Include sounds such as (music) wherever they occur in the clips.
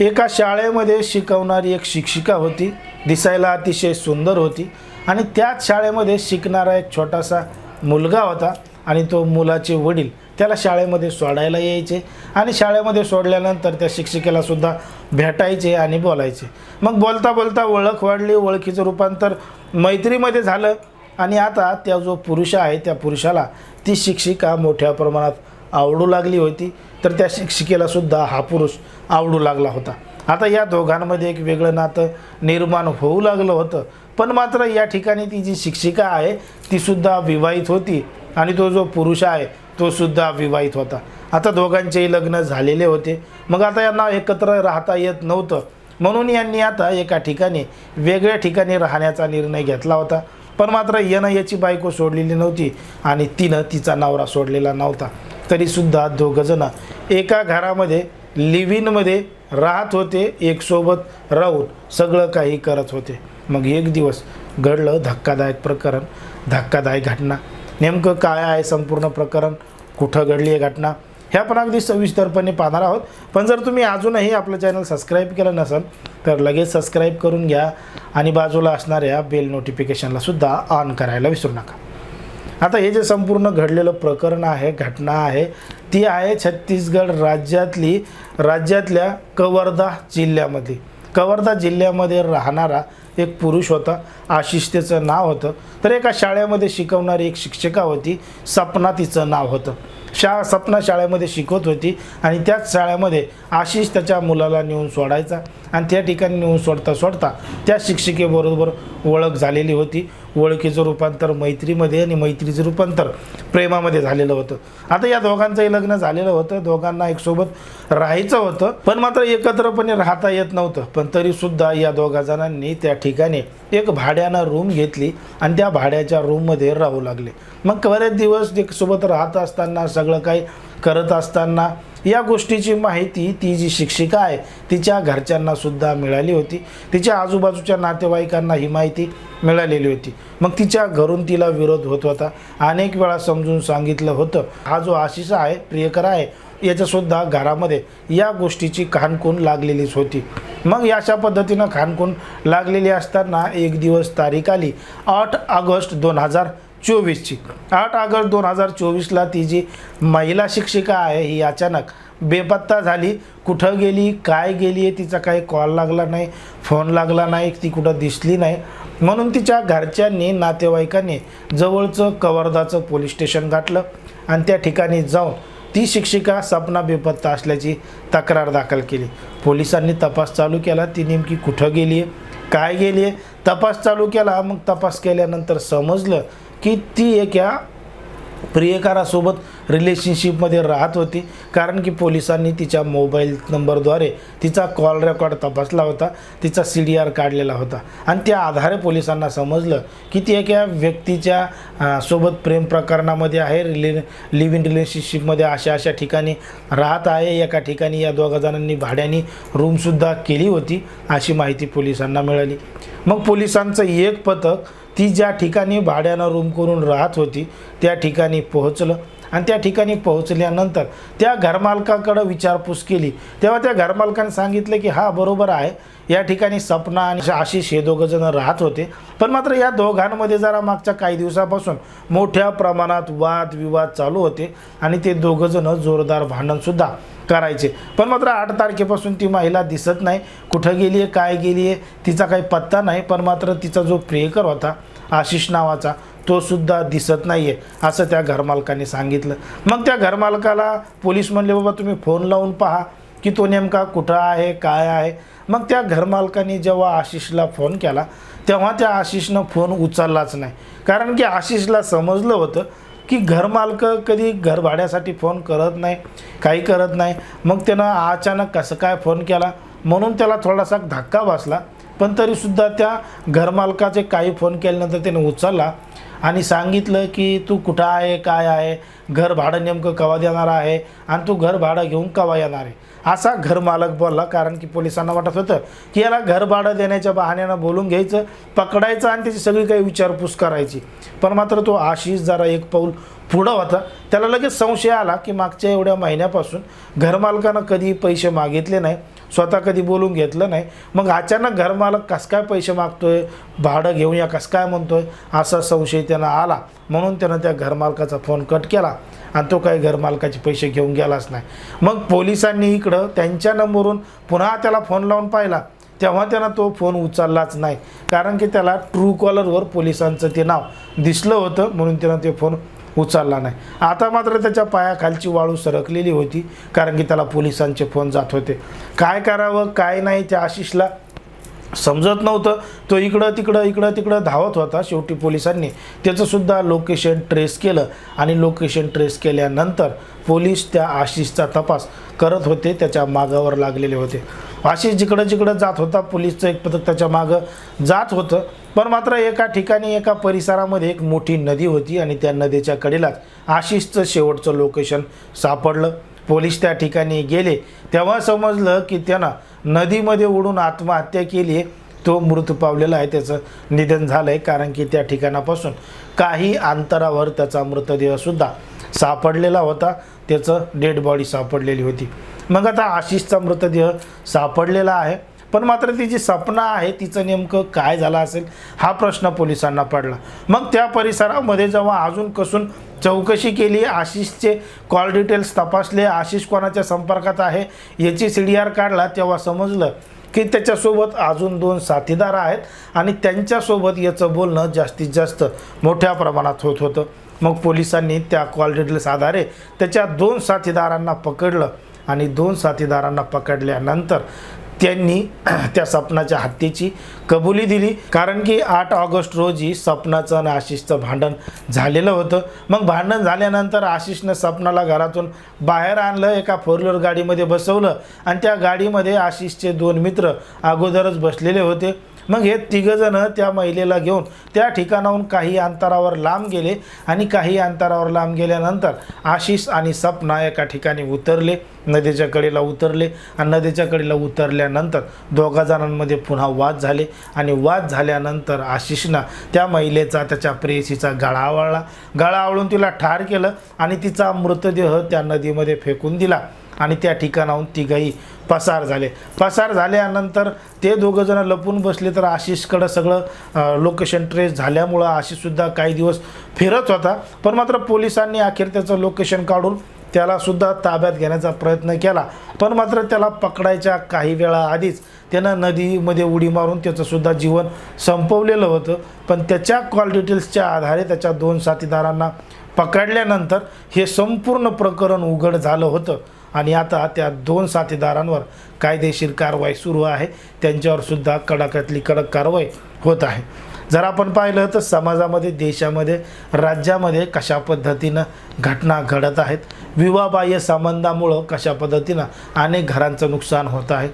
एका शाळेमध्ये शिकवणारी एक शिक्षिका होती. दिसायला अतिशय सुंदर होती. आणि त्याच शाळेमध्ये शिकणारा एक छोटासा मुलगा होता आणि तो मुलाचे वडील त्याला शाळेमध्ये सोडायला यायचे आणि शाळेमध्ये सोडल्यानंतर त्या शिक्षिकेलासुद्धा भेटायचे आणि बोलायचे. मग बोलता बोलता ओळख वाढली ओळखीचं रूपांतर मैत्रीमध्ये झालं आणि आता त्या जो पुरुष आहे त्या पुरुषाला ती शिक्षिका मोठ्या प्रमाणात आवडू लागली होती. तर त्या शिक्षिकेला सुद्धा हा पुरुष आवडू लागला होता. आता या दोघांमध्ये एक वेगळं नातं निर्माण होऊ लागलं होतं. पण मात्र या ठिकाणी ती जी शिक्षिका आहे तीसुद्धा विवाहित होती आणि तो जो पुरुष आहे तोसुद्धा विवाहित होता. आता दोघांचेही लग्न झालेले होते. मग आता यांना एकत्र राहता येत नव्हतं. म्हणून यांनी आता एका ठिकाणी वेगळ्या ठिकाणी राहण्याचा निर्णय घेतला होता. पण मात्र यानं याची बायको सोडलेली नव्हती आणि तिनं तिचा नवरा सोडलेला नव्हता. तरीसुद्धा दोघंजणं एका घरामध्ये लिव्हिनमध्ये राहत होते एकसोबत राहून सगळं काही करत होते. मग एक दिवस घडलं धक्कादायक प्रकरण धक्कादायक घटना. नेमकं काय आहे संपूर्ण प्रकरण? कुठं घडली आहे घटना? ह्या पण अगदी सविस्तरपणे पाहणार आहोत. पण जर तुम्ही अजूनही आपलं चॅनल सबस्क्राईब केलं नसेल तर लगेच सबस्क्राईब करून घ्या आणि बाजूला असणाऱ्या बेल नोटिफिकेशनलासुद्धा ऑन करायला विसरू नका. आता हे जे संपूर्ण घडलेलं प्रकरण आहे घटना आहे ती आहे छत्तीसगड राज्यातली राज्यातल्या कवर्धा जिल्ह्यामध्ये. कवर्धा जिल्ह्यामध्ये राहणारा एक पुरुष होता आशिष त्याचं नाव होतं. तर एका शाळेमध्ये शिकवणारी एक शिक्षिका होती सपना तिचं नाव होतं. शा सपना शाळेमध्ये शिकवत होती आणि त्याच शाळेमध्ये आशिष त्याच्या मुलाला नेऊन सोडायचा आणि त्या ठिकाणी नेऊन सोडता सोडता त्या शिक्षिकेबरोबर ओळख झालेली होती. ओळखीचं रूपांतर मैत्रीमध्ये आणि मैत्रीचं रूपांतर प्रेमामध्ये झालेलं होतं. आता या दोघांचंही लग्न झालेलं होतं. दोघांना एक सोबत राहायचं होतं. पण मात्र एकत्रपणे राहता येत नव्हतं. पण तरीसुद्धा या दोघा जणांनी त्या ठिकाणी एक भाड्यानं रूम घेतली आणि त्या भाड्याच्या रूममध्ये राहू लागले. मग बरेच दिवस एक सोबत राहत असताना सगळं काही करत असताना या गोष्टीची माहिती ती जी शिक्षिका आहे तिच्या घरच्यांना सुद्धा मिळाली होती. तिच्या आजूबाजूच्या नातेवाईकांना ही माहिती मिळालेली होती. मग तिच्या घरून तिला विरोध होत होता. अनेक वेळा समजून सांगितलं होतं. हा जो आशिष आहे प्रियकर आहे याच्यासुद्धा घरामध्ये या गोष्टीची खाणकून लागलेलीच होती. मग अशा पद्धतीनं खाणकून लागलेली असताना एक दिवस तारीख आली. आठ ऑगस्ट दोन हजार चोवीसची. आठ ऑगस्ट दोन हजार चोवीसला ती जी महिला शिक्षिका आहे ही अचानक बेपत्ता झाली. कुठं गेली? काय गेली आहे? तिचा काही कॉल लागला नाही फोन लागला नाही ती कुठं दिसली नाही. म्हणून तिच्या घरच्यांनी नातेवाईकांनी जवळचं कवर्धाचं पोलीस स्टेशन गाठलं आणि त्या ठिकाणी जाऊन ती शिक्षिका सपना बेपत्ता असल्याची तक्रार दाखल केली. पोलिसांनी तपास चालू केला. ती नेमकी कुठं गेली आहे काय गेली आहे तपास चालू केला. मग तपास केल्यानंतर समजलं की ती एका प्रियकारासोबत रिलेशनशिपमध्ये राहत होती. कारण की पोलिसांनी तिच्या मोबाईल नंबरद्वारे तिचा कॉल रेकॉर्ड तपासला होता. तिचा सी डी आर काढलेला होता. आणि त्या आधारे पोलिसांना समजलं की ती एका व्यक्तीच्या सोबत प्रेम प्रकरणामध्ये आहे. रिले लिव्ह इन रिलेशनशिपमध्ये अशा अशा ठिकाणी राहत आहे. एका ठिकाणी या दोघा जणांनी भाड्याने रूमसुद्धा केली होती अशी माहिती पोलिसांना मिळाली. मग पोलिसांचं एक पथक ती ज्या ठिकाणी भाड्यानं रूम करून राहत होती त्या ठिकाणी पोहोचलं. आणि त्या ठिकाणी पोहोचल्यानंतर त्या घरमालकाकडं विचारपूस केली. तेव्हा त्या घरमालकाने सांगितलं की हा बरोबर आहे. या ठिकाणी सपना आणि आशिष हे दोघंजणं राहत होते. पण मात्र या दोघांमध्ये जरा मागच्या काही दिवसापासून मोठ्या प्रमाणात वादविवाद चालू होते आणि ते दोघंजणं जोरदार भांडणसुद्धा करायचे. पण मात्र आठ तारखेपासून ती महिला दिसत नाही. कुठं गेली आहे काय गेली आहे तिचा काही पत्ता नाही पण मात्र तिचा जो प्रियकर होता आशिष नावाचा तो सुद्धा दिसत नाही आहे असं त्या घरमालकाने सांगितलं. मग त्या घरमालकाला पोलीस म्हणले बाबा तुम्ही फोन लावून पहा की तो नेमका कुठं आहे काय आहे. मग त्या घरमालकाने जेव्हा आशिषला फोन केला तेव्हा त्या आशिषनं फोन उचललाच नाही. कारण की आशिषला समजलं होतं की घरमालकं कधी घर भाड्यासाठी फोन करत नाही काही करत नाही. मग त्यानं अचानक कसं काय फोन केला? म्हणून त्याला थोडासा धक्का बसला. पण तरीसुद्धा त्या घरमालकाचे काही फोन केल्यानंतर त्याने उचलला. आणि सांगितलं की तू कुठं आहे काय आहे? घर भाडं नेमकं कवा देणार आहे? आणि तू घर भाडं घेऊन कवा येणार आहे? असा घरमालक बोलला कारण की पोलिसांना वाटत होतं की याला घर भाडं देण्याच्या बहाण्यानं बोलून घ्यायचं पकडायचं आणि त्याची सगळी काही विचारपूस करायची. पण मात्र तो आशिष जरा एक पाऊल पुढं होता. त्याला लगेच संशय आला की मागच्या एवढ्या महिन्यापासून घरमालकानं कधी पैसे मागितले नाही स्वतः कधी बोलून घेतलं नाही. मग अचानक घरमालक कस काय पैसे मागतोय? भाडं घेऊन या कस काय म्हणतोय? असा संशय त्यांना आला. म्हणून त्यानं त्या घरमालकाचा फोन कट केला. आणि तो काही घरमालकाचे पैसे घेऊन गेलाच नाही. मग पोलिसांनी इकडं त्यांच्या नंबरवरून पुन्हा त्याला फोन लावून पाहिला. तेव्हा त्यानं तो फोन उचललाच नाही. कारण की त्याला ट्रू कॉलरवर पोलिसांचं ते नाव दिसलं होतं. म्हणून त्यानं ते फोन उचलला नाही. आता मात्र त्याच्या पायाखालची वाळू सरकलेली होती. कारण की त्याला पोलिसांचे फोन जात होते. काय करावं काय नाही त्या आशिषला. समजत नव्हतं. तो इकडं तिकडं इकडं तिकडं धावत होता शेवटी पोलिसांनी. त्याचंसुद्धा लोकेशन ट्रेस केलं आणि लोकेशन ट्रेस केल्यानंतर पोलीस त्या आशिषचा तपास करत होते त्याच्या मागावर लागलेले होते. आशिष जिकडं जिकडं जात होता पोलीसचं एक पथक त्याच्या मागं जात होतं. पण मात्र एका ठिकाणी एका परिसरामध्ये एक मोठी नदी होती आणि त्या नदीच्या कडेलाच आशिषचं शेवटचं लोकेशन सापडलं. पोलीस त्या ठिकाणी गेले. तेव्हा समजलं की त्यानं नदीमध्ये उडून आत्महत्या केली आहे. तो मृत पावलेला आहे त्याचं निधन झालं आहे कारण की त्या ठिकाणापासून काही अंतरावर त्याचा मृतदेहसुद्धा सापडलेला होता. त्याचं डेड बॉडी सापडलेली होती. मग आता आशिषचा मृतदेह सापडलेला आहे. पण मात्र ती जी सपना आहे तिचं नेमकं काय झालं असेल हा प्रश्न पोलिसांना पडला. मग त्या परिसरामध्ये जेव्हा अजून कसून चौकशी केली आशिषचे कॉल डिटेल्स तपासले आशिष कोणाच्या संपर्कात आहे याची सी डी आर काढला तेव्हा समजलं की त्याच्यासोबत अजून दोन साथीदार आहेत आणि त्यांच्यासोबत याचं बोलणं जास्तीत जास्त मोठ्या प्रमाणात होत होतं. मग पोलिसांनी त्या कॉल डिटेल्स आधारे त्याच्या दोन साथीदारांना पकडलं आणि दोन साथीदारांना पकडल्यानंतर त्यांनी (clears throat) त्या सपनाच्या हत्येची कबुली दिली. कारण की आठ ऑगस्ट रोजी सपनाचं आणि आशिषचं भांडण झालेलं होतं. मग भांडण झाल्यानंतर आशिषनं सपनाला घरातून बाहेर आणलं एका फोर व्हीलर गाडीमध्ये बसवलं. आणि त्या गाडीमध्ये आशिषचे दोन मित्र अगोदरच बसलेले होते. मग हे तिघंजणं त्या महिलेला घेऊन त्या ठिकाणाहून काही अंतरावर लांब गेले आणि काही अंतरावर लांब गेल्यानंतर आशिष आणि सपना एका ठिकाणी उतरले नदीच्या कडेला उतरले आणि नदीच्या कडेला उतरल्यानंतर दोघा जणांमध्ये पुन्हा वाद झाले आणि वाद झाल्यानंतर आशिषनं त्या महिलेचा त्याच्या प्रेयसीचा गळा आवळला. गळा आवळून तिला ठार केलं आणि तिचा मृतदेह त्या नदीमध्ये फेकून दिला आणि त्या ठिकाणाहून तिघही पसार झाले. पसार झाल्यानंतर ते दोघं जण लपून बसले तर आशिषकडं सगळं लोकेशन ट्रेस झाल्यामुळं आशिषसुद्धा काही दिवस फिरत होता. पण मात्र पोलिसांनी अखेर त्याचं लोकेशन काढून त्यालासुद्धा ताब्यात घेण्याचा प्रयत्न केला. पण मात्र त्याला पकडायच्या काही वेळा आधीच त्यानं नदीमध्ये उडी मारून त्याचंसुद्धा जीवन संपवलेलं होतं. पण त्याच्या कॉल डिटेल्सच्या आधारे त्याच्या दोन साथीदारांना पकडल्यानंतर हे संपूर्ण प्रकरण उघड झालं होतं. आणि आता त्या दोन साथीदारांवर कायदेशीर कारवाई सुरू आहे. त्यांच्यावरसुद्धा कडाक्यातली कडक कारवाई होत आहे. जर आपण पाहिलं तर समाजामध्ये देशामध्ये राज्यामध्ये कशा पद्धतीनं घटना घडत आहेत विवाहबाह्य संबंधामुळं कशा पद्धतीनं अनेक घरांचं नुकसान होत आहे.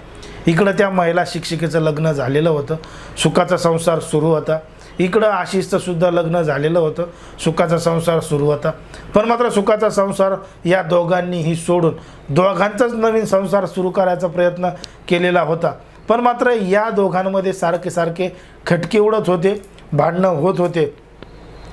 इकडं त्या महिला शिक्षिकेचं लग्न झालेलं होतं. सुखाचा संसार सुरू होता. इकडं आशिषचं सुद्धा लग्न झालेलं होतं. सुखाचा संसार सुरू होता. पण मात्र सुखाचा संसार या दोघांनीही सोडून दोघांचाच नवीन संसार सुरू करायचा प्रयत्न केलेला होता. पण मात्र या दोघांमध्ये सारखे सारखे खटके उडत होते भांडणं होत होते.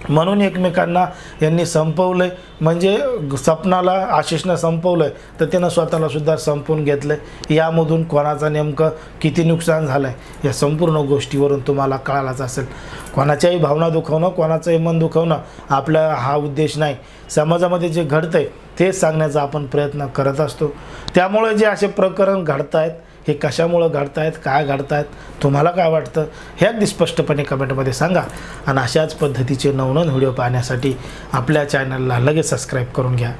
म्हणून एकमेकांना यांनी संपवलं आहे म्हणजे सपनाला आशिषनं संपवलं आहे तर त्यानं स्वतःलासुद्धा संपवून घेतलं आहे यामधून कोणाचं नेमकं किती नुकसान झालं आहे या संपूर्ण गोष्टीवरून तुम्हाला कळालाच असेल. कोणाच्याही भावना दुखवणं कोणाचंही मन दुखवणं आपला हा उद्देश नाही. समाजामध्ये जे घडतं आहे तेच सांगण्याचा आपण प्रयत्न करत असतो. त्यामुळे जे असे प्रकरण घडत आहेत हे कशामुळं घडतायत काय घडतायत तुम्हाला काय वाटतं हे अगदी स्पष्टपणे कमेंटमध्ये सांगा. आणि अशाच पद्धतीचे नवनवीन व्हिडिओ पाहण्यासाठी आपल्या चॅनलला लगेच सबस्क्राईब करून घ्या.